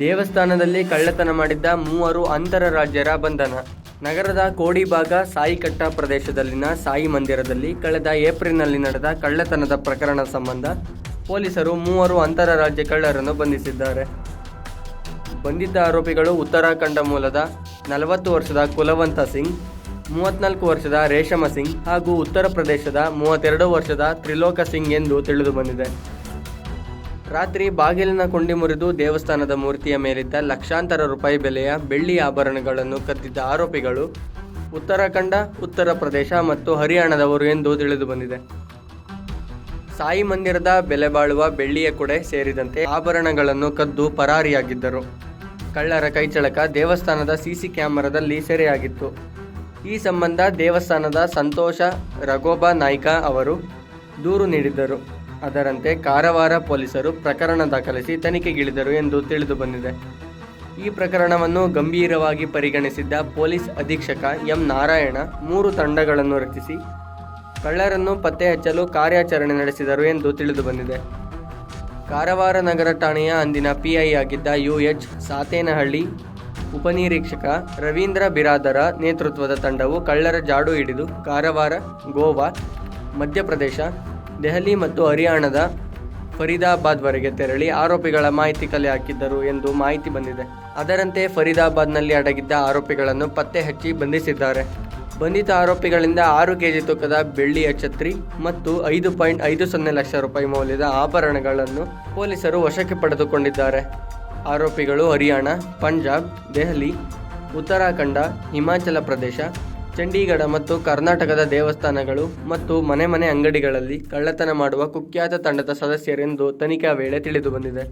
ದೇವಸ್ಥಾನದಲ್ಲಿ ಕಳ್ಳತನ ಮಾಡಿದ್ದ ಮೂವರು ಅಂತರರಾಜ್ಯರ ಬಂಧನ. ನಗರದ ಕೋಡಿಭಾಗ ಸಾಯಿಕಟ್ಟ ಪ್ರದೇಶದಲ್ಲಿನ ಸಾಯಿ ಮಂದಿರದಲ್ಲಿ ಕಳೆದ ಏಪ್ರಿಲ್ನಲ್ಲಿ ನಡೆದ ಕಳ್ಳತನದ ಪ್ರಕರಣ ಸಂಬಂಧ ಪೊಲೀಸರು ಮೂವರು ಅಂತರರಾಜ್ಯ ಕಳ್ಳರನ್ನು ಬಂಧಿಸಿದ್ದಾರೆ. ಬಂಧಿತ ಆರೋಪಿಗಳು ಉತ್ತರಾಖಂಡ ಮೂಲದ ನಲವತ್ತು ವರ್ಷದ ಕುಲವಂತ ಸಿಂಗ್ ಮೂವತ್ನಾಲ್ಕು ವರ್ಷದ ರೇಷಮ ಸಿಂಗ್ ಹಾಗೂ ಉತ್ತರ ಪ್ರದೇಶದ ಮೂವತ್ತೆರಡು ವರ್ಷದ ತ್ರಿಲೋಕ ಸಿಂಗ್ ಎಂದು ತಿಳಿದು ಬಂದಿದೆ. ರಾತ್ರಿ ಬಾಗಿಲಿನ ಕೊಂಡಿ ಮುರಿದು ದೇವಸ್ಥಾನದ ಮೂರ್ತಿಯ ಮೇಲಿದ್ದ ಲಕ್ಷಾಂತರ ರೂಪಾಯಿ ಬೆಲೆಯ ಬೆಳ್ಳಿ ಆಭರಣಗಳನ್ನು ಕದ್ದಿದ್ದ ಆರೋಪಿಗಳು ಉತ್ತರಾಖಂಡ, ಉತ್ತರ ಪ್ರದೇಶ ಮತ್ತು ಹರಿಯಾಣದವರು ಎಂದು ತಿಳಿದು ಬಂದಿದೆ. ಸಾಯಿ ಮಂದಿರದ ಬೆಲೆ ಬಾಳುವ ಬೆಳ್ಳಿಯ ಕೊಡೆ ಸೇರಿದಂತೆ ಆಭರಣಗಳನ್ನು ಕದ್ದು ಪರಾರಿಯಾಗಿದ್ದರು. ಕಳ್ಳರ ಕೈಚಳಕ ದೇವಸ್ಥಾನದ ಸಿಸಿ ಕ್ಯಾಮೆರಾದಲ್ಲಿ ಸೆರೆಯಾಗಿತ್ತು. ಈ ಸಂಬಂಧ ದೇವಸ್ಥಾನದ ಸಂತೋಷ ರಘೋಬಾ ನಾಯ್ಕ ಅವರು ದೂರು ನೀಡಿದ್ದರು. ಅದರಂತೆ ಕಾರವಾರ ಪೊಲೀಸರು ಪ್ರಕರಣ ದಾಖಲಿಸಿ ತನಿಖೆಗಿಳಿದರು ಎಂದು ತಿಳಿದು ಬಂದಿದೆ. ಈ ಪ್ರಕರಣವನ್ನು ಗಂಭೀರವಾಗಿ ಪರಿಗಣಿಸಿದ್ದ ಪೊಲೀಸ್ ಅಧೀಕ್ಷಕ ಎಂ ನಾರಾಯಣ ಮೂರು ತಂಡಗಳನ್ನು ರಚಿಸಿ ಕಳ್ಳರನ್ನು ಪತ್ತೆ ಹಚ್ಚಲು ಕಾರ್ಯಾಚರಣೆ ನಡೆಸಿದರು ಎಂದು ತಿಳಿದು ಬಂದಿದೆ. ಕಾರವಾರ ನಗರ ಠಾಣೆಯ ಅಂದಿನ ಪಿಐ ಆಗಿದ್ದ ಯು ಎಚ್ ಸಾತೇನಹಳ್ಳಿ ಉಪನಿರೀಕ್ಷಕ ರವೀಂದ್ರ ಬಿರಾದರ ನೇತೃತ್ವದ ತಂಡವು ಕಳ್ಳರ ಜಾಡು ಹಿಡಿದು ಕಾರವಾರ, ಗೋವಾ, ಮಧ್ಯಪ್ರದೇಶ ದೆಹಲಿ ಮತ್ತು ಹರಿಯಾಣದ ಫರೀದಾಬಾದ್ವರೆಗೆ ತೆರಳಿ ಆರೋಪಿಗಳ ಮಾಹಿತಿ ಕಲೆ ಹಾಕಿದ್ದರು ಎಂದು ಮಾಹಿತಿ ಬಂದಿದೆ. ಅದರಂತೆ ಫರೀದಾಬಾದ್ನಲ್ಲಿ ಅಡಗಿದ್ದ ಆರೋಪಿಗಳನ್ನು ಪತ್ತೆ ಹಚ್ಚಿ ಬಂಧಿಸಿದ್ದಾರೆ. ಬಂಧಿತ ಆರೋಪಿಗಳಿಂದ ಆರು ಕೆಜಿ ತೂಕದ ಬೆಳ್ಳಿಯ ಛತ್ರಿ ಮತ್ತು ಐದು ಪಾಯಿಂಟ್ ಐದು ಸೊನ್ನೆ ಲಕ್ಷ ರೂಪಾಯಿ ಮೌಲ್ಯದ ಆಭರಣಗಳನ್ನು ಪೊಲೀಸರು ವಶಕ್ಕೆ ಪಡೆದುಕೊಂಡಿದ್ದಾರೆ. ಆರೋಪಿಗಳು ಹರಿಯಾಣ, ಪಂಜಾಬ್, ದೆಹಲಿ, ಉತ್ತರಾಖಂಡ, ಹಿಮಾಚಲ ಪ್ರದೇಶ ಚಂಡೀಗಢ ಮತ್ತು ಕರ್ನಾಟಕದ ದೇವಸ್ಥಾನಗಳು ಮತ್ತು ಮನೆ ಮನೆ ಅಂಗಡಿಗಳಲ್ಲಿ ಕಳ್ಳತನ ಮಾಡುವ ಕುಖ್ಯಾತ ತಂಡದ ಸದಸ್ಯರೆಂದು ತನಿಖಾ ವೇಳೆ ತಿಳಿದು ಬಂದಿದೆ.